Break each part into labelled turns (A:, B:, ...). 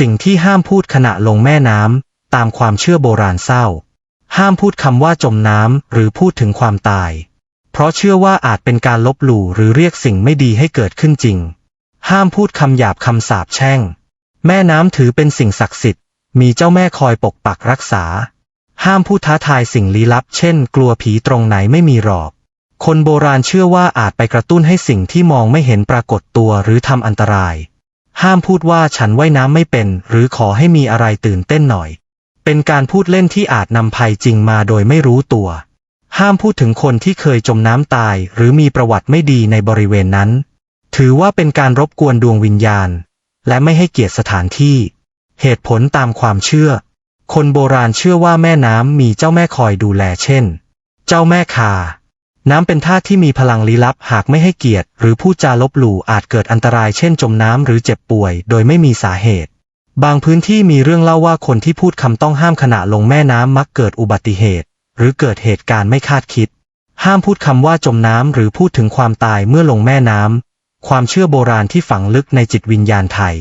A: สิ่งที่ห้ามพูดขณะลงแม่น้ำตามความเชื่อโบราณเศร้า ห้ามพูดคำว่าจมน้ำหรือพูดถึงความตาย เพราะเชื่อว่าอาจเป็นการลบหลู่หรือเรียกสิ่งไม่ดีให้เกิดขึ้นจริง ห้ามพูดคำหยาบคำสาปแช่ง แม่น้ำถือเป็นสิ่งศักดิ์สิทธิ์ มีเจ้าแม่คอยปกปักรักษา ห้ามพูดท้าทายสิ่งลี้ลับ เช่น กลัวผีตรงไหนไม่มีหรอกคนโบราณเชื่อว่าอาจไปกระตุ้นให้สิ่งที่มองไม่เห็นปรากฏตัวหรือทำอันตราย ห้ามพูดว่าฉันว่ายน้ำไม่เป็น หรือขอให้มีอะไรตื่นเต้นหน่อย เป็นการพูดเล่นที่อาจนำภัยจริงมาโดยไม่รู้ตัว ห้ามพูดถึงคนที่เคยจมน้ำตาย หรือมีประวัติไม่ดีในบริเวณนั้น ถือว่าเป็นการรบกวนดวงวิญญาณ และไม่ให้เกียรติสถานที่ เหตุผลตามความเชื่อ คนโบราณเชื่อว่าแม่น้ำมีเจ้าแม่คอยดูแลเช่น เจ้าแม่คา น้ำเป็นธาตุที่มีพลังลี้ลับหากไม่ให้เกียรติ หรือพูดจาลบหลู่อาจเกิดอันตรายเช่นจมน้ำหรือเจ็บป่วย โดยไม่มีสาเหตุ บางพื้นที่มีเรื่องเล่าว่าคนที่พูดคำต้องห้ามขณะลงแม่น้ำมักเกิดอุบัติเหตุ หรือเกิดเหตุการณ์ไม่คาดคิด ห้ามพูดคำว่าจมน้ำหรือพูดถึงความตายเมื่อลงแม่น้ำความเชื่อโบราณที่ฝังลึกในจิตวิญญาณไทย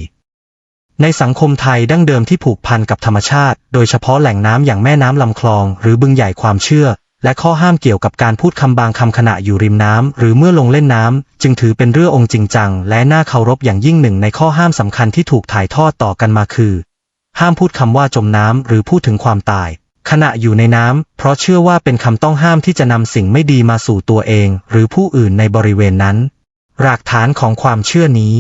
A: ในสังคมไทยดั้งเดิมที่ผูกพันกับธรรมชาติ โดยเฉพาะแหล่งน้ำอย่างแม่น้ำลำคลอง หรือบึงใหญ่ความเชื่อ และข้อห้ามเกี่ยวกับการพูดคำบางคำขณะอยู่ริมน้ำหรือเมื่อลงเล่นน้ำจึงถือเป็นเรื่ององค์จริงจัง และน่าเคารพอย่างยิ่งหนึ่งในข้อห้ามสำคัญที่ถูกถ่ายทอดต่อกันมาคือ ห้ามพูดคำว่าจมน้ำหรือพูดถึงความตาย ขณะอยู่ในน้ำเพราะเชื่อว่าเป็นคำต้องห้ามที่จะนำสิ่งไม่ดีมาสู่ตัวเอง หรือผู้อื่นในบริเวณนั้นรากฐานของความเชื่อนี้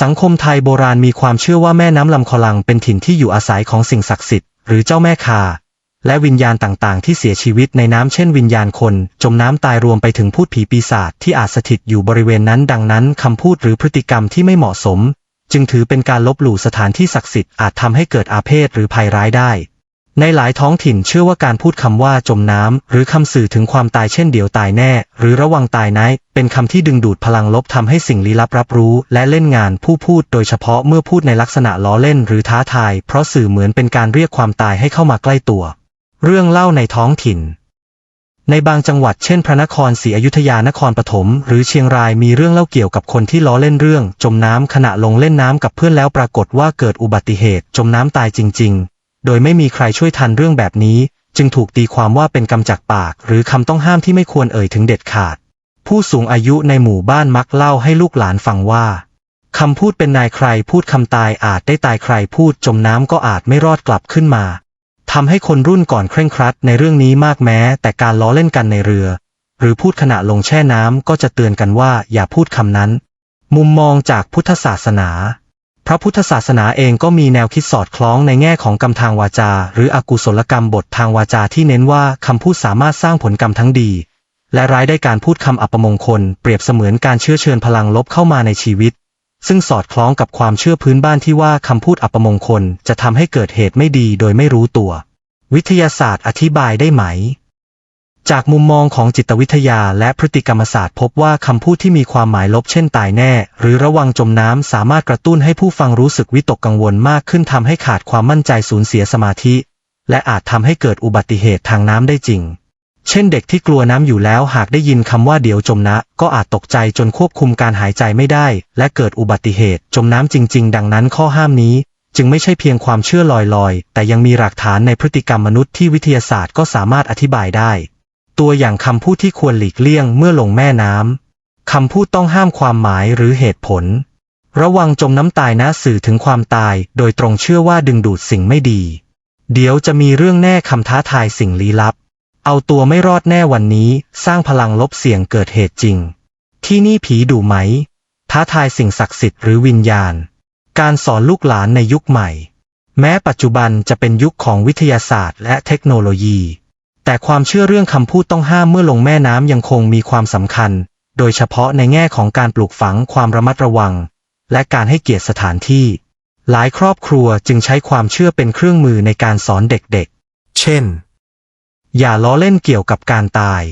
A: สังคมไทยโบราณมีความเชื่อว่าแม่น้ำลำคอลังเป็นถิ่นที่อยู่อาศัยของสิ่งศักดิ์สิทธิ์หรือเจ้าแม่คา และวิญญาณต่างๆ ที่เสียชีวิตในน้ำเช่นวิญญาณคน จมน้ำตายรวมไปถึงพูดผีปีศาจที่อาจสถิตอยู่บริเวณนั้นดังนั้นคำพูดหรือพฤติกรรมที่ไม่เหมาะสม จึงถือเป็นการลบหลู่สถานที่ศักดิ์สิทธิ์อาจทำให้เกิดอาเพศหรือภัยร้ายได้ ในหลายท้องถิ่นเชื่อว่าการพูดคำว่าจมน้ำหรือคำสื่อถึงความตายเช่นเดี๋ยวตายแน่ หรือระวังตายนะเป็นคำที่ดึงดูดพลังลบทำให้สิ่งลี้ลับรับรู้ และเล่นงานผู้พูดโดยเฉพาะเมื่อพูดในลักษณะล้อเล่นหรือท้าทาย เพราะสื่อเหมือนเป็นการเรียกความตายให้เข้ามาใกล้ตัว เรื่องเล่าในท้องถิ่น ในบางจังหวัดเช่นพระนครศรีอยุธยานครปฐมหรือเชียงรายมีเรื่องเล่าเกี่ยวกับคนที่ล้อเล่นเรื่อง จมน้ำขณะลงเล่นน้ำกับเพื่อนแล้วปรากฏว่าเกิดอุบัติเหตุจมน้ำตายจริง ๆ โดยไม่มีใครช่วยทันเรื่องแบบนี้ จึงถูกตีความว่าเป็นกำจากปาก หรือคำต้องห้ามที่ไม่ควรเอ่ยถึงเด็ดขาด ผู้สูงอายุในหมู่บ้านมักเล่าให้ลูกหลานฟังว่าคำพูดเป็นนายใครพูดคำตายอาจได้ตายใครพูดจมน้ำก็อาจไม่รอดกลับขึ้นมา ทำให้คนรุ่นก่อนเคร่งครัดในเรื่องนี้มากแม้ แต่การล้อเล่นกันในเรือ หรือพูดขณะลงแช่น้ำก็จะเตือนกันว่าอย่าพูดคำนั้น มุมมองจากพุทธศาสนา พระพุทธศาสนาเองก็มีแนวคิดสอดคล้องในแง่ของกรรมทางวาจา หรืออกุศลกรรมบททางวาจาที่เน้นว่าคำพูดสามารถสร้างผลกรรมทั้งดี และร้ายได้การพูดคำอัปมงคล เปรียบเสมือนการเชื้อเชิญพลังลบเข้ามาในชีวิต ซึ่งสอดคล้องกับความเชื่อพื้นบ้านที่ว่าคำพูดอัปมงคลจะทำให้เกิดเหตุไม่ดีโดยไม่รู้ตัว วิทยาศาสตร์อธิบายได้ไหม จากมุมมองของจิตวิทยาและพฤติกรรมศาสตร์พบว่าคำพูดที่มีความหมายลบเช่นตายแน่ หรือระวังจมน้ำสามารถกระตุ้นให้ผู้ฟังรู้สึกวิตกกังวลมากขึ้นทำให้ขาดความมั่นใจสูญเสียสมาธิ และอาจทำให้เกิดอุบัติเหตุทางน้ำได้จริง เช่นเด็กที่กลัวน้ำอยู่แล้วหากได้ยินคำว่าเดี๋ยวจมนะ ก็อาจตกใจจนควบคุมการหายใจไม่ได้ และเกิดอุบัติเหตุจมน้ำจริง ๆ ดังนั้นข้อห้ามนี้ จึงไม่ใช่เพียงความเชื่อลอยๆ แต่ยังมีหลักฐานในพฤติกรรมมนุษย์ที่วิทยาศาสตร์ก็สามารถอธิบายได้ ตัวอย่างคำพูดที่ควรหลีกเลี่ยงเมื่อลงแม่น้ำคำพูดต้องห้ามความหมายหรือเหตุผล ระวังจมน้ำตายนะสื่อถึงความตาย โดยตรงเชื่อว่าดึงดูดสิ่งไม่ดี เดี๋ยวจะมีเรื่องแน่คำท้าทายสิ่งลี้ลับ เอาตัวไม่รอดแน่วันนี้สร้างพลังลบเสี่ยงเกิดเหตุจริง ที่นี่ผีดุไหม ท้าทายสิ่งศักดิ์สิทธิ์หรือวิญญาณ การสอนลูกหลานในยุคใหม่ แม้ปัจจุบันจะเป็นยุคของวิทยาศาสตร์และเทคโนโลยี แต่ความเชื่อเรื่องคำพูดต้องห้ามเมื่อลงแม่น้ำยังคงมีความสำคัญ โดยเฉพาะในแง่ของการปลูกฝังความระมัดระวัง และการให้เกียรติสถานที่ หลายครอบครัวจึงใช้ความเชื่อเป็นเครื่องมือในการสอนเด็กๆ เช่น อย่าล้อเล่นเกี่ยวกับการตาย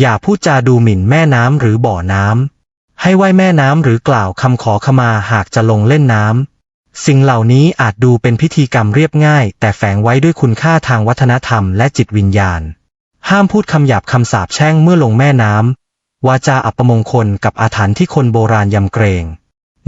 A: อย่าพูดจาดูหมิ่นแม่น้ำหรือบ่อน้ำ ให้ไหว้แม่น้ำหรือกล่าวคำขอขมาหากจะลงเล่นน้ำ สิ่งเหล่านี้อาจดูเป็นพิธีกรรมเรียบง่าย แต่แฝงไว้ด้วยคุณค่าทางวัฒนธรรมและจิตวิญญาณ ห้ามพูดคำหยาบคำสาปแช่งเมื่อลงแม่น้ำ วาจาอัปมงคลกับอาถรรพ์ที่คนโบราณยำเกรง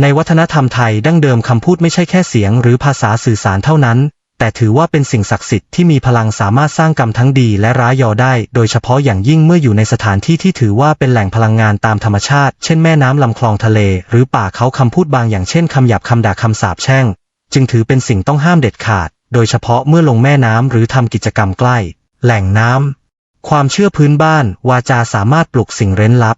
A: ในวัฒนธรรมไทยดั้งเดิมคำพูดไม่ใช่แค่เสียงหรือภาษาสื่อสารเท่านั้น แต่ถือว่าเป็นสิ่งศักดิ์สิทธิ์ที่มีพลังสามารถสร้างกรรมทั้งดีและร้ายยอได้ โดยเฉพาะอย่างยิ่งเมื่ออยู่ในสถานที่ที่ถือว่าเป็นแหล่งพลังงานตามธรรมชาติ เช่นแม่น้ำลำคลองทะเล หรือป่าเขาคำพูดบางอย่างเช่นคำหยาบคำด่าคำสาปแช่ง จึงถือเป็นสิ่งต้องห้ามเด็ดขาด โดยเฉพาะเมื่อลงแม่น้ำหรือทำกิจกรรมใกล้ แหล่งน้ำความเชื่อพื้นบ้าน วาจาสามารถปลุกสิ่งเร้นลับ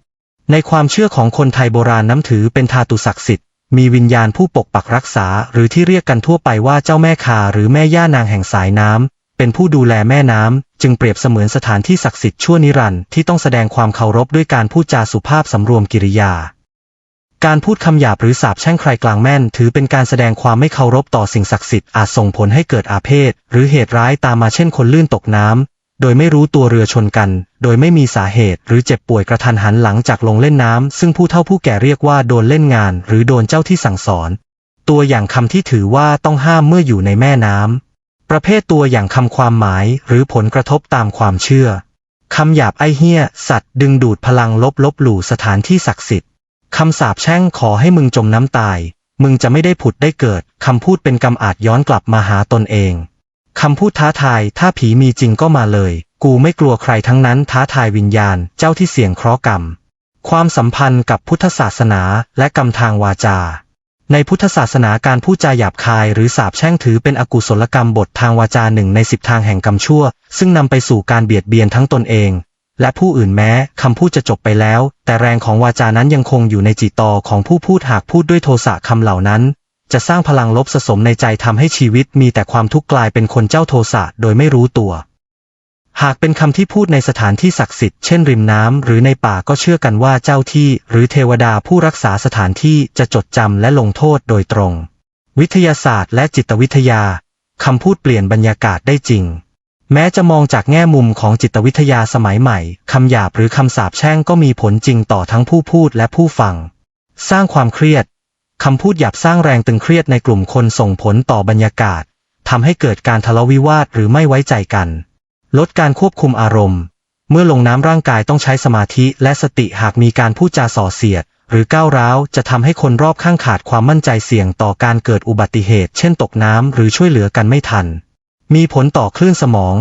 A: ในความเชื่อของคนไทยโบราณน้ำถือเป็นธาตุศักดิ์สิทธิ์ มีวิญญาณผู้ปกปักรักษา หรือที่เรียกกันทั่วไปว่าเจ้าแม่คาหรือแม่ย่านางแห่งสายน้ำ เป็นผู้ดูแลแม่น้ำ จึงเปรียบเสมือนสถานที่ศักดิ์สิทธิ์ชั่วนิรันดร์ที่ต้องแสดงความเคารพด้วยการพูดจาสุภาพสำรวมกิริยา การพูดคำหยาบหรือสาปแช่งใครกลางแม่น ถือเป็นการแสดงความไม่เคารพต่อสิ่งศักดิ์สิทธิ์อาจส่งผลให้เกิดอาเพศหรือเหตุร้ายตามมาเช่นคนลื่นตกน้ำ โดยไม่รู้ตัวเรือชนกัน โดยไม่มีสาเหตุหรือเจ็บป่วยกระทันหันหลังจากลงเล่นน้ำซึ่งผู้เฒ่าผู้แก่เรียกว่าโดนเล่นงาน หรือโดนเจ้าที่สั่งสอน ตัวอย่างคำที่ถือว่าต้องห้ามเมื่ออยู่ในแม่น้ำประเภทตัวอย่างคำความหมาย หรือผลกระทบตามความเชื่อคำหยาบไอเหี้ย สัตว์ดึงดูดพลังลบลบหลู่สถานที่ศักดิ์สิทธิ์คำสาปแช่งขอให้มึงจมน้ำตาย มึงจะไม่ได้ผุดได้เกิดคำพูดเป็นกรรมอาจย้อนกลับมาหาตนเอง คำพูดท้าทาย ถ้าผีมีจริงก็มาเลย กูไม่กลัวใครทั้งนั้นท้าทายวิญญาณ เจ้าที่เสี่ยงเคราะห์กรรม ความสัมพันธ์กับพุทธศาสนาและกรรมทางวาจา ในพุทธศาสนาการพูดจาหยาบคายหรือสาปแช่งถือเป็นอกุศลกรรมบททางวาจาหนึ่งในสิบทางแห่งกรรมชั่ว ซึ่งนำไปสู่การเบียดเบียนทั้งตนเอง และผู้อื่นแม้คำพูดจะจบไปแล้ว แต่แรงของวาจานั้นยังคงอยู่ในจิตตอของผู้พูดหากพูดด้วยโทสะคำเหล่านั้น จะสร้างพลังลบสะสมในใจทำให้ชีวิตมีแต่ความทุกข์กลายเป็นคนเจ้าโทสะโดยไม่รู้ตัว หากเป็นคำที่พูดในสถานที่ศักดิ์สิทธิ์เช่นริมน้ำหรือในป่าก็เชื่อกันว่าเจ้าที่ หรือเทวดาผู้รักษาสถานที่จะจดจำและลงโทษโดยตรง วิทยาศาสตร์และจิตวิทยาคำพูดเปลี่ยนบรรยากาศได้จริงแม้จะมองจากแง่มุมของจิตวิทยาสมัยใหม่ คำหยาบหรือคำสาปแช่งก็มีผลจริงต่อทั้งผู้พูดและผู้ฟัง สร้างความเครียด คำพูดหยาบสร้างแรงตึงเครียดในกลุ่มคนส่งผลต่อบรรยากาศทำให้เกิดการทะเลาะวิวาทหรือไม่ไว้ใจกัน ลดการควบคุมอารมณ์ เมื่อลงน้ำร่างกายต้องใช้สมาธิและสติหากมีการพูดจาส่อเสียด หรือก้าวร้าวจะทำให้คนรอบข้างขาดความมั่นใจเสี่ยงต่อการเกิดอุบัติเหตุ เช่นตกน้ำหรือช่วยเหลือกันไม่ทัน มีผลต่อคลื่นสมอง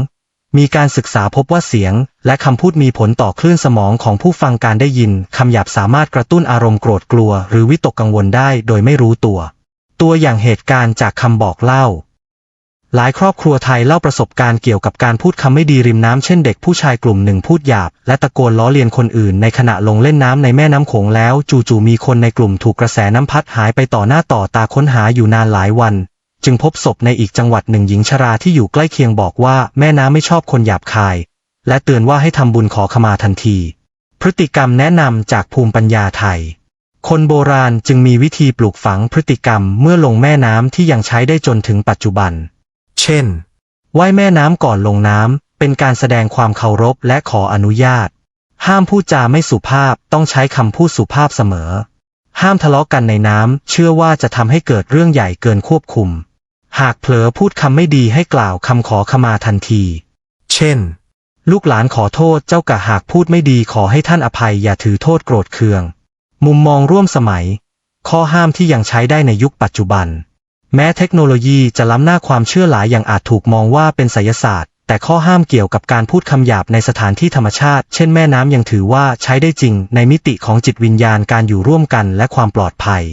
A: มีการศึกษาพบว่าเสียง และคำพูดมีผลต่อคลื่นสมองของผู้ฟังการได้ยิน คำหยาบสามารถกระตุ้นอารมณ์โกรธกลัว หรือวิตกกังวลได้โดยไม่รู้ตัว ตัวอย่างเหตุการณ์จากคำบอกเล่า หลายครอบครัวไทยเล่าประสบการณ์เกี่ยวกับการพูดคำไม่ดีริมน้ำเช่นเด็กผู้ชายกลุ่มหนึ่งพูดหยาบ และตะโกนล้อเลียนคนอื่นในขณะลงเล่นน้ำในแม่น้ำโขงแล้ว จู่ๆมีคนในกลุ่มถูกกระแสน้ำพัดหายไปต่อหน้าต่อตาค้นหาอยู่นานหลายวัน จึงพบศพในอีกจังหวัดหนึ่งหญิงชราที่อยู่ใกล้เคียงบอกว่าแม่น้ำไม่ชอบคนหยาบคาย และเตือนว่าให้ทำบุญขอขมาทันที พฤติกรรมแนะนำจากภูมิปัญญาไทย คนโบราณจึงมีวิธีปลูกฝังพฤติกรรมเมื่อลงแม่น้ำที่ยังใช้ได้จนถึงปัจจุบัน เช่นว่ายแม่น้ำก่อนลงน้ำเป็นการแสดงความเคารพและขออนุญาต ห้ามพูดจาไม่สุภาพต้องใช้คำพูดสุภาพเสมอ ห้ามทะเลาะกันในน้ำเชื่อว่าจะทำให้เกิดเรื่องใหญ่เกินควบคุม หากเผลอพูดคำไม่ดีให้กล่าวคำขอขมาทันที เช่น ลูกหลานขอโทษเจ้ากะหากพูดไม่ดีขอให้ท่านอภัยอย่าถือโทษโกรธเคือง มุมมองร่วมสมัย ข้อห้ามที่ยังใช้ได้ในยุคปัจจุบัน แม้เทคโนโลยีจะล้ำหน้าความเชื่อหลายอย่างอาจถูกมองว่าเป็นไสยศาสตร์ แต่ข้อห้ามเกี่ยวกับการพูดคำหยาบในสถานที่ธรรมชาติ เช่นแม่น้ำยังถือว่าใช้ได้จริงในมิติของจิตวิญญาณการอยู่ร่วมกันและความปลอดภัย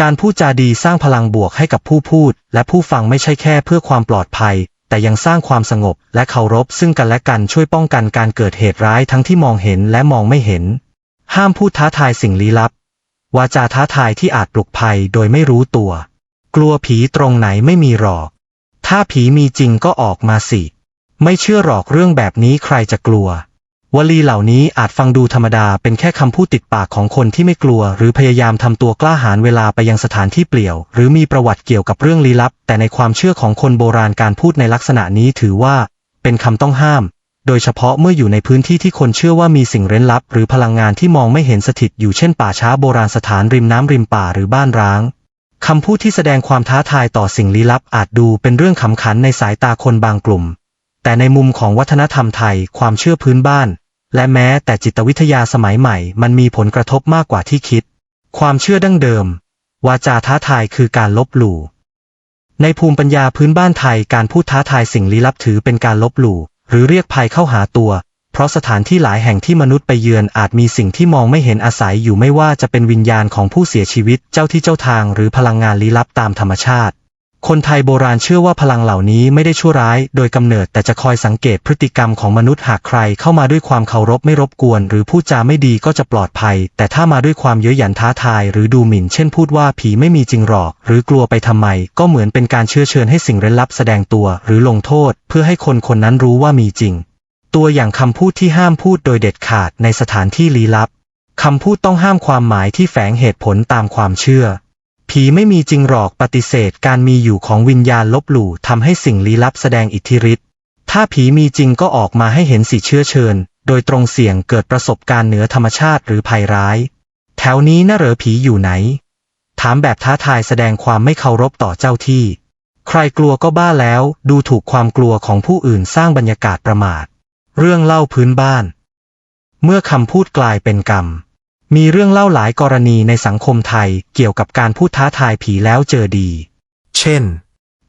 A: การพูดจาดีสร้างพลังบวกให้กับผู้พูด และผู้ฟังไม่ใช่แค่เพื่อความปลอดภัย แต่ยังสร้างความสงบและเคารพซึ่งกันและกันช่วยป้องกันการเกิดเหตุร้ายทั้งที่มองเห็นและมองไม่เห็น ห้ามพูดท้าทายสิ่งลี้ลับ วาจาท้าทายที่อาจปลุกภัยโดยไม่รู้ตัว กลัวผีตรงไหนไม่มีหรอก ถ้าผีมีจริงก็ออกมาสิ ไม่เชื่อหรอกเรื่องแบบนี้ใครจะกลัว วลีเหล่านี้อาจฟังดูธรรมดาเป็นแค่คำพูดติดปากของคนที่ไม่กลัว หรือพยายามทำตัวกล้าหาญเวลาไปยังสถานที่เปลี่ยว หรือมีประวัติเกี่ยวกับเรื่องลี้ลับ แต่ในความเชื่อของคนโบราณการพูดในลักษณะนี้ถือว่า เป็นคำต้องห้าม โดยเฉพาะเมื่ออยู่ในพื้นที่ที่คนเชื่อว่ามีสิ่งเร้นลับ หรือพลังงานที่มองไม่เห็นสถิตอยู่เช่นป่าช้าโบราณสถานริมน้ำริมป่าหรือบ้านร้างคำพูดที่แสดงความท้าทายต่อสิ่งลี้ลับอาจดูเป็นเรื่องขำขันในสายตาคนบางกลุ่ม แต่ในมุมของวัฒนธรรมไทยความเชื่อพื้นบ้าน และแม้แต่จิตวิทยาสมัยใหม่ มันมีผลกระทบมากกว่าที่คิด ความเชื่อดั้งเดิม วาจาท้าทายคือการลบหลู่ ในภูมิปัญญาพื้นบ้านไทยการพูดท้าทายสิ่งลี้ลับถือเป็นการลบหลู่ หรือเรียกภัยเข้าหาตัว เพราะสถานที่หลายแห่งที่มนุษย์ไปเยือนอาจมีสิ่งที่มองไม่เห็นอาศัยอยู่ไม่ว่าจะเป็นวิญญาณของผู้เสียชีวิต เจ้าที่เจ้าทางหรือพลังงานลี้ลับตามธรรมชาติ คนไทยโบราณเชื่อว่าพลังเหล่านี้ไม่ได้ชั่วร้าย โดยกำเนิดแต่จะคอยสังเกตพฤติกรรมของมนุษย์หากใครเข้ามาด้วยความเคารพไม่รบกวน หรือพูดจาไม่ดีก็จะปลอดภัย แต่ถ้ามาด้วยความเย้ยหยันท้าทาย หรือดูหมิ่น เช่นพูดว่าผีไม่มีจริงหรอก หรือกลัวไปทำไม ก็เหมือนเป็นการเชื้อเชิญให้สิ่งเร้นลับแสดงตัว หรือลงโทษ เพื่อให้คนคนนั้นรู้ว่ามีจริง ตัวอย่างคำพูดที่ห้ามพูดโดยเด็ดขาดในสถานที่ลี้ลับคำพูดต้องห้ามความหมายที่แฝงเหตุผลตามความเชื่อ ผีไม่มีจริงหรอกปฏิเสธการมีอยู่ของวิญญาณลบหลู่ทำให้สิ่งลี้ลับแสดงอิทธิฤทธิ์ ถ้าผีมีจริงก็ออกมาให้เห็นสิเชื้อเชิญ โดยตรงเสี่ยงเกิดประสบการณ์เหนือธรรมชาติหรือภัยร้าย แถวนี้น่าเหรอผีอยู่ไหน ถามแบบท้าทายแสดงความไม่เคารพต่อเจ้าที่ ใครกลัวก็บ้าแล้ว ดูถูกความกลัวของผู้อื่นสร้างบรรยากาศประมาท เรื่องเล่าพื้นบ้าน เมื่อคำพูดกลายเป็นกรรม มีเรื่องเล่าหลายกรณีในสังคมไทยเกี่ยวกับการพูดท้าทายผีแล้วเจอดี เช่น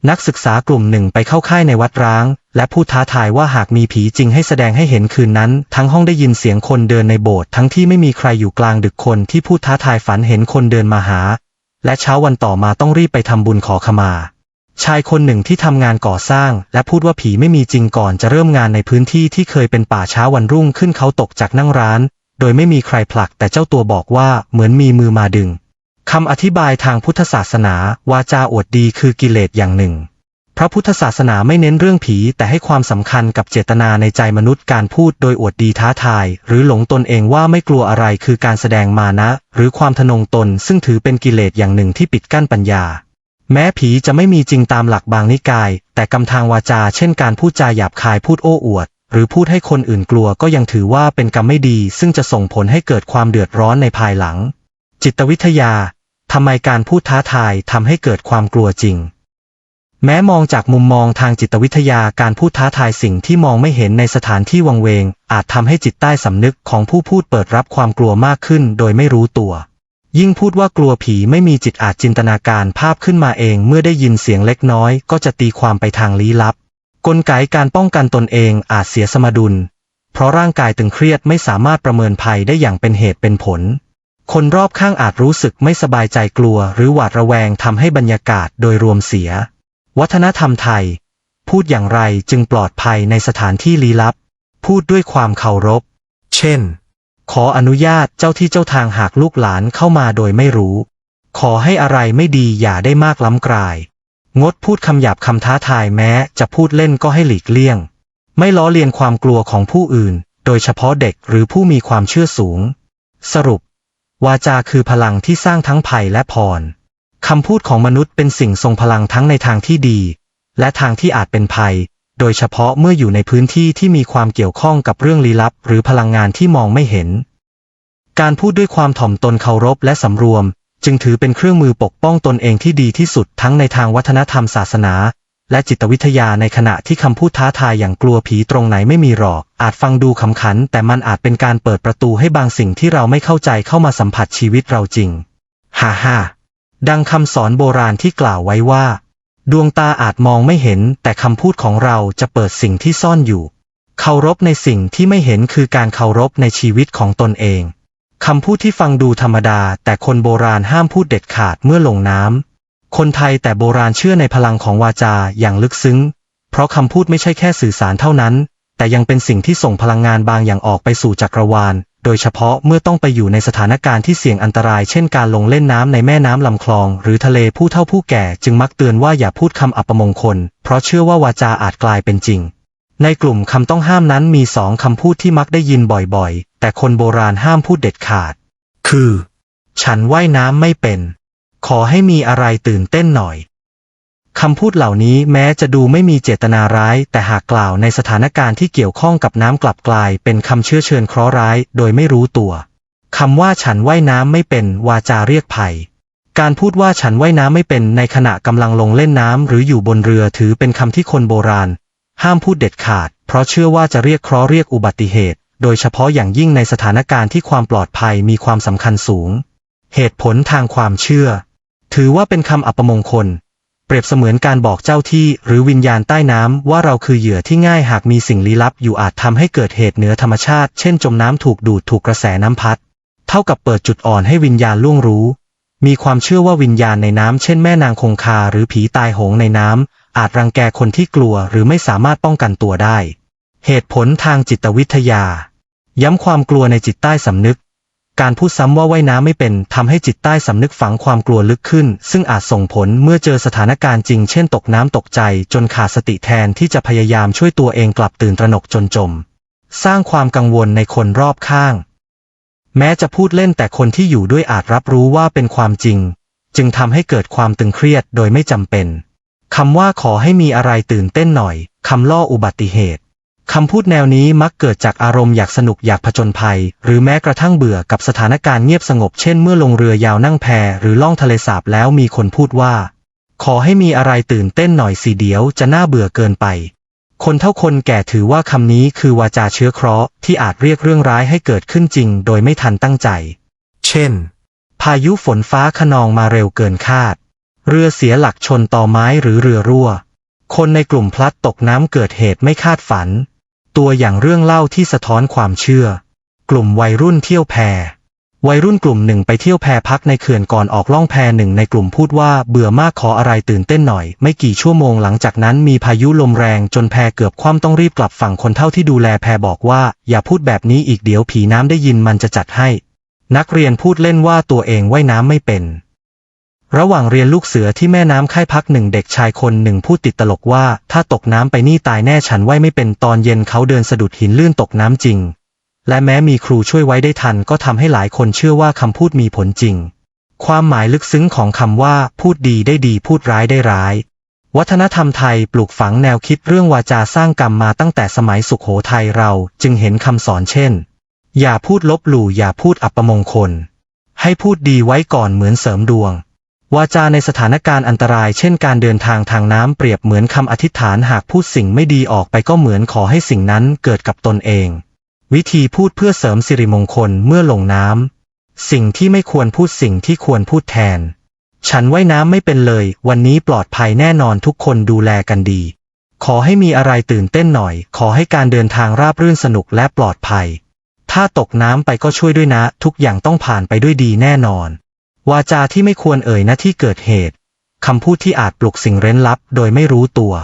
A: นักศึกษากลุ่มหนึ่งไปเข้าค่ายในวัดร้าง และพูดท้าทายว่าหากมีผีจริงให้แสดงให้เห็นคืนนั้น ทั้งห้องได้ยินเสียงคนเดินในโบสถ์ทั้งที่ไม่มีใครอยู่กลางดึกคนที่พูดท้าทายฝันเห็นคนเดินมาหา และเช้าวันต่อมาต้องรีบไปทำบุญขอขมาชายคนหนึ่งที่ทำงานก่อสร้าง และพูดว่าผีไม่มีจริงก่อนจะเริ่มงานในพื้นที่ที่เคยเป็นป่าช้าวันรุ่งขึ้นเขาตกจากนั่งร้าน โดยไม่มีใครผลักแต่เจ้าตัวบอกว่าเหมือนมีมือมาดึงคำอธิบายทางพุทธศาสนา วาจาอวดดีคือกิเลสอย่างหนึ่ง พระพุทธศาสนาไม่เน้นเรื่องผี แต่ให้ความสำคัญกับเจตนาในใจมนุษย์การพูดโดยอวดดีท้าทาย หรือหลงตนเองว่าไม่กลัวอะไรคือการแสดงมานะ หรือความทะนงตน ซึ่งถือเป็นกิเลสอย่างหนึ่งที่ปิดกั้นปัญญา แม้ผีจะไม่มีจริงตามหลักบางนิกาย แต่กำทางวาจา เช่นการพูดจาหยาบคายพูดโอ้อวด หรือพูดให้คนอื่นกลัวก็ยังถือว่าเป็นกรรมไม่ดี ซึ่งจะส่งผลให้เกิดความเดือดร้อนในภายหลัง จิตวิทยาทำไมการพูดท้าทายทำให้เกิดความกลัวจริง แม้มองจากมุมมองทางจิตวิทยาการพูดท้าทายสิ่งที่มองไม่เห็นในสถานที่วังเวง อาจทำให้จิตใต้สำนึกของผู้พูดเปิดรับความกลัวมากขึ้น โดยไม่รู้ตัว ยิ่งพูดว่ากลัวผีไม่มีจิตอาจจินตนาการภาพขึ้นมาเอง เมื่อได้ยินเสียงเล็กน้อย ก็จะตีความไปทางลี้ลับ กลไกการป้องกันตนเองอาจเสียสมดุล เพราะร่างกายตึงเครียดไม่สามารถประเมินภัยได้อย่างเป็นเหตุเป็นผล คนรอบข้างอาจรู้สึกไม่สบายใจกลัว หรือหวาดระแวงทำให้บรรยากาศโดยรวมเสีย วัฒนธรรมไทย พูดอย่างไรจึงปลอดภัยในสถานที่ลี้ลับ พูดด้วยความเคารพ เช่น ขออนุญาตเจ้าที่เจ้าทางหากลูกหลานเข้ามาโดยไม่รู้ ขอให้อะไรไม่ดีอย่าได้มากล้ำกลาย งดพูดคำหยาบคำท้าทายแม้จะพูดเล่นก็ให้หลีกเลี่ยง ไม่ล้อเลียนความกลัวของผู้อื่น โดยเฉพาะเด็กหรือผู้มีความเชื่อสูง สรุป วาจาคือพลังที่สร้างทั้งภัยและพรคำพูดของมนุษย์เป็นสิ่งทรงพลังทั้งในทางที่ดี และทางที่อาจเป็นภัย โดยเฉพาะเมื่ออยู่ในพื้นที่ที่มีความเกี่ยวข้องกับเรื่องลี้ลับ หรือพลังงานที่มองไม่เห็น การพูดด้วยความถ่อมตนเคารพและสำรวม จึงถือเป็นเครื่องมือปกป้องตนเองที่ดีที่สุดทั้งในทางวัฒนธรรมศาสนา และจิตวิทยาในขณะที่คำพูดท้าทายอย่างกลัวผีตรงไหนไม่มีหรอก อาจฟังดูขำขัน แต่มันอาจเป็นการเปิดประตูให้บางสิ่งที่เราไม่เข้าใจเข้ามาสัมผัสชีวิตเราจริงฮ่าฮ่าดังคำสอนโบราณที่กล่าวไว้ว่า ดวงตาอาจมองไม่เห็น แต่คำพูดของเราจะเปิดสิ่งที่ซ่อนอยู่ เคารพในสิ่งที่ไม่เห็นคือการเคารพในชีวิตของตนเอง คำพูดที่ฟังดูธรรมดา แต่คนโบราณห้ามพูดเด็ดขาดเมื่อลงน้ำ คนไทยแต่โบราณเชื่อในพลังของวาจาอย่างลึกซึ้ง เพราะคำพูดไม่ใช่แค่สื่อสารเท่านั้น แต่ยังเป็นสิ่งที่ส่งพลังงานบางอย่างออกไปสู่จักรวาล โดยเฉพาะเมื่อต้องไปอยู่ในสถานการณ์ที่เสี่ยงอันตราย เช่นการลงเล่นน้ำในแม่น้ำลำคลอง หรือทะเลผู้เฒ่าผู้แก่จึงมักเตือนว่าอย่าพูดคำอัปมงคล เพราะเชื่อว่าวาจาอาจกลายเป็นจริง ในกลุ่มคำต้องห้ามนั้นมีสองคำพูดที่มักได้ยินบ่อยๆ แต่คนโบราณห้ามพูดเด็ดขาด คือ ฉันว่ายน้ำไม่เป็น ขอให้มีอะไรตื่นเต้นหน่อยคำพูดเหล่านี้แม้จะดูไม่มีเจตนาร้าย แต่หากกล่าวในสถานการณ์ที่เกี่ยวข้องกับน้ำกลับกลาย เป็นคำเชื้อเชิญเคราะห์ร้าย โดยไม่รู้ตัวคำว่าฉันว่ายน้ำไม่เป็นวาจาเรียกภัย การพูดว่าฉันว่ายน้ำไม่เป็นในขณะกำลังลงเล่นน้ำหรืออยู่บนเรือถือเป็นคำที่คนโบราณ ห้ามพูดเด็ดขาด เพราะเชื่อว่าจะเรียกเคราะห์เรียกอุบัติเหตุ โดยเฉพาะอย่างยิ่งในสถานการณ์ที่ความปลอดภัยมีความสำคัญสูง เหตุผลทางความเชื่อ ถือว่าเป็นคำอัปมงคล เปรียบเสมือนการบอกเจ้าที่หรือวิญญาณใต้น้ำว่าเราคือเหยื่อที่ง่ายหากมีสิ่งลี้ลับอยู่อาจทำให้เกิดเหตุเหนือธรรมชาติ เช่นจมน้ำถูกดูดถูกกระแสน้ำพัด เท่ากับเปิดจุดอ่อนให้วิญญาณล่วงรู้ มีความเชื่อว่าวิญญาณในน้ำเช่นแม่นางคงคาหรือผีตายโหงในน้ำอาจรังแกคนที่กลัวหรือไม่สามารถป้องกันตัวได้ เหตุผลทางจิตวิทยา ย้ำความกลัวในจิตใต้สำนึก การพูดซ้ำว่าว่ายน้ำไม่เป็นทำให้จิตใต้สำนึกฝังความกลัวลึกขึ้น ซึ่งอาจส่งผลเมื่อเจอสถานการณ์จริงเช่นตกน้ำตกใจ จนขาดสติแทนที่จะพยายามช่วยตัวเองกลับตื่นตระหนกจนจม สร้างความกังวลในคนรอบข้าง แม้จะพูดเล่นแต่คนที่อยู่ด้วยอาจรับรู้ว่าเป็นความจริง จึงทำให้เกิดความตึงเครียดโดยไม่จำเป็นคำว่าขอให้มีอะไรตื่นเต้นหน่อย คำล่ออุบัติเหตุ คำพูดแนวนี้มักเกิดจากอารมณ์อยากสนุกอยากผจญภัย หรือแม้กระทั่งเบื่อกับสถานการณ์เงียบสงบเช่นเมื่อลงเรือยาวนั่งแพหรือล่องทะเลสาบแล้วมีคนพูดว่า ขอให้มีอะไรตื่นเต้นหน่อยสิเดียวจะน่าเบื่อเกินไป คนเท่าคนแก่ถือว่าคำนี้คือวาจาเชื้อเคราะห์ที่อาจเรียกเรื่องร้ายให้เกิดขึ้นจริง โดยไม่ทันตั้งใจ เช่น พายุฝนฟ้าขนองมาเร็วเกินคาด เรือเสียหลักชนต่อไม้หรือเรือรั่ว คนในกลุ่มพลัดตกน้ำเกิดเหตุไม่คาดฝัน ตัวอย่างเรื่องเล่าที่สะท้อนความเชื่อ กลุ่มวัยรุ่นเที่ยวแพวัยรุ่นกลุ่มหนึ่งไปเที่ยวแพพักในเขื่อนก่อนออกล่องแพหนึ่งในกลุ่มพูดว่าเบื่อมากขออะไรตื่นเต้นหน่อย ไม่กี่ชั่วโมงหลังจากนั้นมีพายุลมแรงจนแพเกือบคว่ำต้องรีบกลับฝั่งคนเท่าที่ดูแลแพบอกว่า อย่าพูดแบบนี้อีกเดี๋ยวผีน้ำได้ยินมันจะจัดให้ นักเรียนพูดเล่นว่าตัวเองว่ายน้ำไม่เป็น ระหว่างเรียนลูกเสือที่แม่น้ำค่ายพักหนึ่งเด็กชายคนหนึ่งพูดติดตลกว่า ถ้าตกน้ำไปนี่ตายแน่ฉันว่ายไม่เป็นตอนเย็นเขาเดินสะดุดหินลื่นตกน้ำจริง และแม้มีครูช่วยไว้ได้ทันก็ทำให้หลายคนเชื่อว่าคำพูดมีผลจริง ความหมายลึกซึ้งของคำว่า พูดดีได้ดีพูดร้ายได้ร้าย วัฒนธรรมไทยปลูกฝังแนวคิดเรื่องวาจาสร้างกรรมมาตั้งแต่สมัยสุขโขทัยเราจึงเห็นคำสอนเช่น อย่าพูดลบหลู่อย่าพูดอัปมงคล ให้พูดดีไว้ก่อนเหมือนเสริมดวง วาจาในสถานการณ์อันตรายเช่นการเดินทางทางน้ำเปรียบเหมือนคำอธิษฐานหากพูดสิ่งไม่ดีออกไปก็เหมือนขอให้สิ่งนั้นเกิดกับตนเอง วิธีพูดเพื่อเสริมสิริมงคลเมื่อลงน้ำสิ่งที่ไม่ควรพูดสิ่งที่ควรพูดแทน ฉันว่ายน้ำไม่เป็นเลย วันนี้ปลอดภัยแน่นอนทุกคนดูแลกันดี ขอให้มีอะไรตื่นเต้นหน่อย ขอให้การเดินทางราบรื่นสนุกและปลอดภัย ถ้าตกน้ำไปก็ช่วยด้วยนะ ทุกอย่างต้องผ่านไปด้วยดีแน่นอน วาจาที่ไม่ควรเอ่ยณที่เกิดเหตุ คำพูดที่อาจปลุกสิ่งเร้นลับโดยไม่รู้ตัว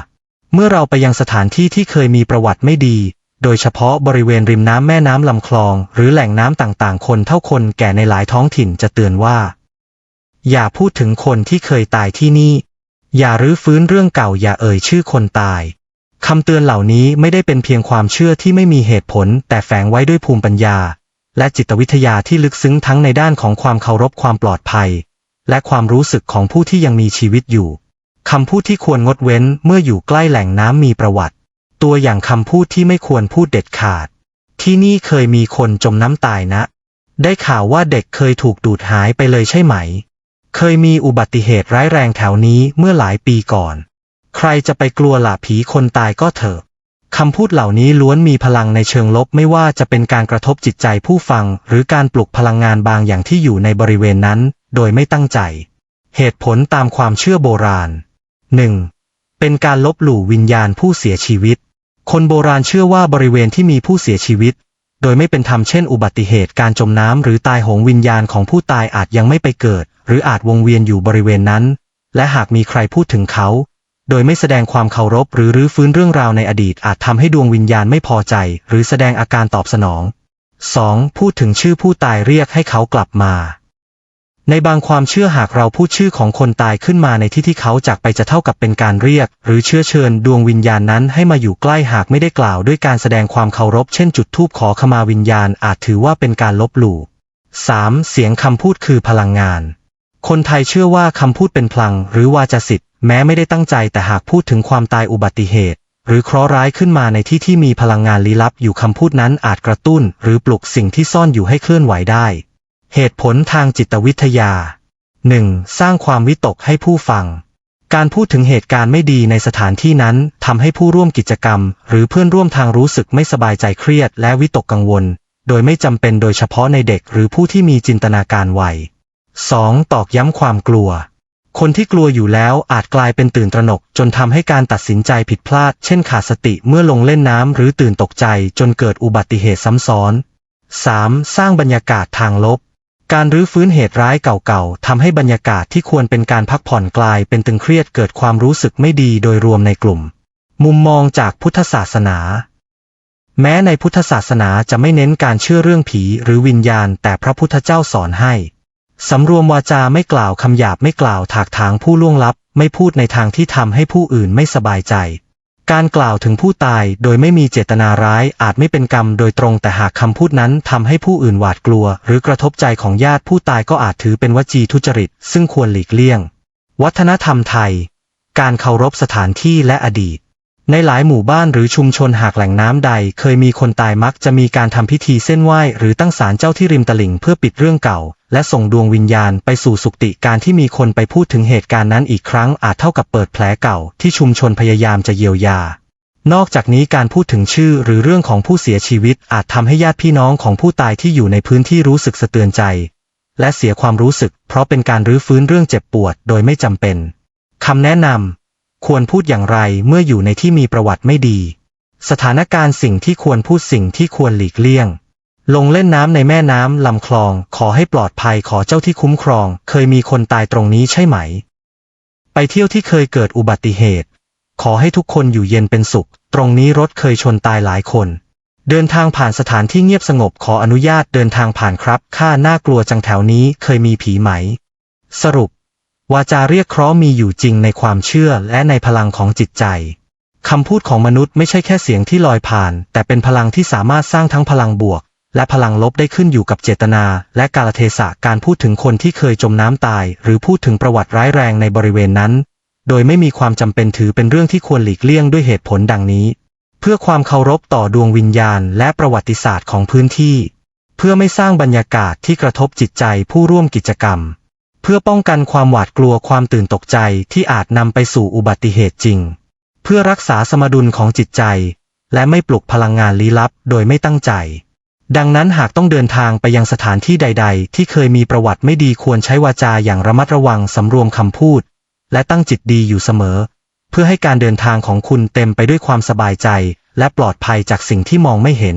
A: เมื่อเราไปยังสถานที่ที่เคยมีประวัติไม่ดี โดยเฉพาะบริเวณริมน้ำแม่น้ำลำคลอง หรือแหล่งน้ำต่างๆ คนเท่าคนแก่ในหลายท้องถิ่นจะเตือนว่า อย่าพูดถึงคนที่เคยตายที่นี่ อย่ารื้อฟื้นเรื่องเก่าอย่าเอ่ยชื่อคนตายคำเตือนเหล่านี้ไม่ได้เป็นเพียงความเชื่อที่ไม่มีเหตุผล แต่แฝงไว้ด้วยภูมิปัญญา และจิตวิทยาที่ลึกซึ้งทั้งในด้านของความเคารพความปลอดภัย และความรู้สึกของผู้ที่ยังมีชีวิตอยู่คำพูดที่ควรงดเว้นเมื่ออยู่ใกล้แหล่งน้ำมีประวัติ ตัวอย่างคำพูดที่ไม่ควรพูดเด็ดขาด ที่นี่เคยมีคนจมน้ำตายนะ ได้ข่าวว่าเด็กเคยถูกดูดหายไปเลยใช่ไหม เคยมีอุบัติเหตุร้ายแรงแถวนี้เมื่อหลายปีก่อน ใครจะไปกลัวหล่ะผีคนตายก็เถอะ คำพูดเหล่านี้ล้วนมีพลังในเชิงลบไม่ว่าจะเป็นการกระทบจิตใจผู้ฟัง หรือการปลุกพลังงานบางอย่างที่อยู่ในบริเวณนั้น โดยไม่ตั้งใจ เหตุผลตามความเชื่อโบราณ 1. เป็นการลบหลู่วิญญาณผู้เสียชีวิต คนโบราณเชื่อว่าบริเวณที่มีผู้เสียชีวิต โดยไม่เป็นธรรมเช่น อุบัติเหตุการจมน้ำหรือตายโหงวิญญาณของผู้ตายอาจยังไม่ไปเกิด หรืออาจวงเวียนอยู่บริเวณนั้น และหากมีใครพูดถึงเขา โดยไม่แสดงความเคารพหรือรื้อฟื้นเรื่องราวในอดีตอาจทำให้ดวงวิญญาณไม่พอใจ หรือแสดงอาการตอบสนอง 2. พูดถึงชื่อผู้ตายเรียกให้เขากลับมา ในบางความเชื่อหากเราพูดชื่อของคนตายขึ้นมาในที่ที่เขาจากไปจะเท่ากับเป็นการเรียก หรือเชื้อเชิญดวงวิญญาณนั้นให้มาอยู่ใกล้หากไม่ได้กล่าวด้วยการแสดงความเคารพเช่นจุดธูปขอขมาวิญญาณอาจถือว่าเป็นการลบหลู่ 3. เสียงคำพูดคือพลังงาน คนไทยเชื่อว่าคำพูดเป็นพลังหรือวาจาสิทธิ์ แม้ไม่ได้ตั้งใจแต่หากพูดถึงความตายอุบัติเหตุ หรือเคราะห์ร้ายขึ้นมาในที่ที่มีพลังงานลี้ลับอยู่คำพูดนั้นอาจกระตุ้น หรือปลุกสิ่งที่ซ่อนอยู่ให้เคลื่อนไหวได้ เหตุผลทางจิตวิทยา 1. สร้างความวิตกให้ผู้ฟัง การพูดถึงเหตุการณ์ไม่ดีในสถานที่นั้นทำให้ผู้ร่วมกิจกรรม หรือเพื่อนร่วมทางรู้สึกไม่สบายใจเครียด และวิตกกังวล โดยไม่จำเป็นโดยเฉพาะในเด็กหรือผู้ที่มีจินตนาการไว 2. ตอกย้ำความกลัว คนที่กลัวอยู่แล้วอาจกลายเป็นตื่นตระหนก จนทำให้การตัดสินใจผิดพลาด เช่นขาดสติเมื่อลงเล่นน้ำหรือตื่นตกใจจนเกิดอุบัติเหตุซ้ำซ้อน 3. สร้างบรรยากาศทางลบ การรื้อฟื้นเหตุร้ายเก่าๆทำให้บรรยากาศที่ควรเป็นการพักผ่อนกลายเป็นตึงเครียดเกิดความรู้สึกไม่ดีโดยรวมในกลุ่ม มุมมองจากพุทธศาสนา แม้ในพุทธศาสนาจะไม่เน้นการเชื่อเรื่องผีหรือวิญญาณ แต่พระพุทธเจ้าสอนให้ สำรวมวาจาไม่กล่าวคำหยาบไม่กล่าวถากถางผู้ล่วงลับ ไม่พูดในทางที่ทำให้ผู้อื่นไม่สบายใจ การกล่าวถึงผู้ตายโดยไม่มีเจตนาร้ายอาจไม่เป็นกรรมโดยตรงแต่หากคำพูดนั้นทำให้ผู้อื่นหวาดกลัว หรือกระทบใจของญาติผู้ตายก็อาจถือเป็นวจีทุจริต ซึ่งควรหลีกเลี่ยง วัฒนธรรมไทย การเคารพสถานที่และอดีต ในหลายหมู่บ้านหรือชุมชนหากแหล่งน้ำใด เคยมีคนตายมักจะมีการทำพิธีเส้นไหว้หรือตั้งศาลเจ้าที่ริมตลิ่งเพื่อปิดเรื่องเก่า และส่งดวงวิญญาณไปสู่สุคติการที่มีคนไปพูดถึงเหตุการณ์นั้นอีกครั้งอาจเท่ากับเปิดแผลเก่าที่ชุมชนพยายามจะเยียวยา นอกจากนี้การพูดถึงชื่อหรือเรื่องของผู้เสียชีวิตอาจทำให้ญาติพี่น้องของผู้ตายที่อยู่ในพื้นที่รู้สึกสะเตือนใจ และเสียความรู้สึก เพราะเป็นการรื้อฟื้นเรื่องเจ็บปวดโดยไม่จำเป็นคำแนะนำควรพูดอย่างไรเมื่ออยู่ในที่มีประวัติไม่ดี สถานการณ์สิ่งที่ควรพูดสิ่งที่ควรหลีกเลี่ยง ลงเล่นน้ำในแม่น้ำลำคลอง ขอให้ปลอดภัยขอเจ้าที่คุ้มครอง เคยมีคนตายตรงนี้ใช่ไหม ไปเที่ยวที่เคยเกิดอุบัติเหตุ ขอให้ทุกคนอยู่เย็นเป็นสุข ตรงนี้รถเคยชนตายหลายคน เดินทางผ่านสถานที่เงียบสงบขออนุญาตเดินทางผ่านครับค่าน่ากลัวจังแถวนี้เคยมีผีไหม สรุป วาจาเรียกเคราะห์มีอยู่จริงในความเชื่อและในพลังของจิตใจคำพูดของมนุษย์ไม่ใช่แค่เสียงที่ลอยผ่าน แต่เป็นพลังที่สามารถสร้างทั้งพลังบวก และพลังลบได้ขึ้นอยู่กับเจตนา และกาลเทศะการพูดถึงคนที่เคยจมน้ำตาย หรือพูดถึงประวัติร้ายแรงในบริเวณนั้น โดยไม่มีความจำเป็นถือเป็นเรื่องที่ควรหลีกเลี่ยงด้วยเหตุผลดังนี้ เพื่อความเคารพต่อดวงวิญญาณ และประวัติศาสตร์ของพื้นที่ เพื่อไม่สร้างบรรยากาศที่กระทบจิตใจผู้ร่วมกิจกรรม เพื่อป้องกันความหวาดกลัวความตื่นตกใจที่อาจนำไปสู่อุบัติเหตุจริง เพื่อรักษาสมดุลของจิตใจ และไม่ปลุกพลังงานลี้ลับ โดยไม่ตั้งใจ ดังนั้นหากต้องเดินทางไปยังสถานที่ใด ๆ ที่เคยมีประวัติไม่ดีควรใช้วาจาอย่างระมัดระวังสำรวมคำพูด และตั้งจิตดีอยู่เสมอ เพื่อให้การเดินทางของคุณเต็มไปด้วยความสบายใจ และปลอดภัยจากสิ่งที่มองไม่เห็น